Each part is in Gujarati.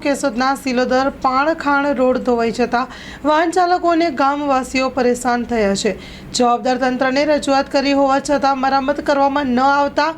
કેશોદના સિલોદર પાણખાણ રોડ ધોવાઈ જતા વાહન ચાલકો અને ગામવાસીઓ પરેશાન થયા છે. જવાબદાર તંત્રને રજૂઆત કરી હોવા છતાં મરામત કરવામાં ન આવતા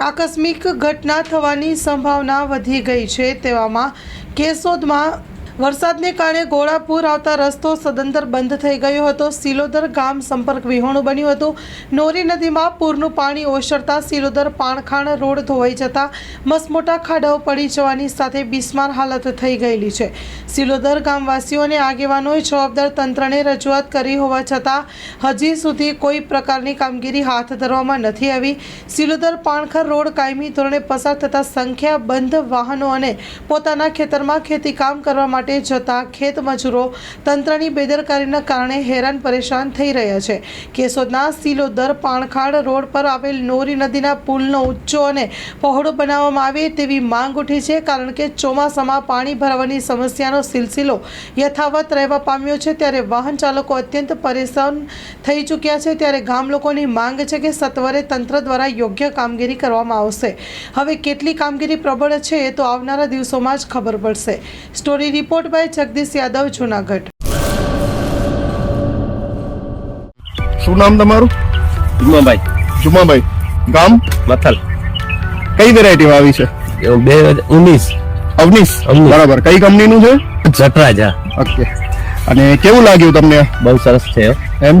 આકસ્મિક ઘટના થવાની સંભાવના વધી ગઈ છે તેવામાં કેશોદમાં વરસાદને કારણે ઘોડાપુર આવતા રસ્તો સદંતર બંધ થઈ ગયો હતો. સિલોદર ગામ સંપર્ક વિહોણું બન્યું હતું. નોરી નદીમાં પૂરનું પાણી ઓસરતા સિલોદર પાણખાણ રોડ ધોવાઈ જતા મસમોટા ખાડાઓ પડી જવાની સાથે બિસ્માર હાલત થઈ ગયેલી છે. સિલોદર ગામવાસીઓ અને આગેવાનોએ જવાબદાર તંત્રને રજૂઆત કરી હોવા છતાં હજી સુધી કોઈ પ્રકારની કામગીરી હાથ ધરવામાં નથી આવી. સિલોદર પાણખર રોડ કાયમી ધોરણે પસાર થતા સંખ્યાબંધ વાહનો અને પોતાના ખેતરમાં ખેતીકામ કરવા માટે જતા ખેત મજૂરો તંત્રની બેદરકારીના કારણે હેરાન પરેશાન થઈ રહ્યા છે. કેશોદના સિલોદર પાણખાડ રોડ પર આવેલ નોરી નદીના પુલનો ઊંચો અને પહોળો બનાવવામાં આવે તેવી માંગ ઉઠી છે, કારણ કે ચોમાસામાં પાણી ભરાવાની સમસ્યાનો સિલસિલો યથાવત રહેવા પામ્યો છે. ત્યારે વાહન ચાલકો અત્યંત પરેશાન થઈ ચૂક્યા છે. ત્યારે ગામ લોકોની માંગ છે કે સત્વરે તંત્ર દ્વારા યોગ્ય કામગીરી કરવામાં આવશે. હવે કેટલી કામગીરી પ્રબળ છે એ તો આવનારા દિવસોમાં જ ખબર પડશે. Story report by Jagdish Yadav Junagadh. શું નામ તમારું? જુમાભાઈ. જુમાભાઈ. ગામ? મથલ. કઈ વેરાયટી આવી છે? બે હજાર ઉન્નીસ અવનીસ. બરાબર. કઈ કંપનીનું છે? જટરાજા. ઓકે. અને કેવું લાગ્યું તમને? બહુ સરસ છે એમ?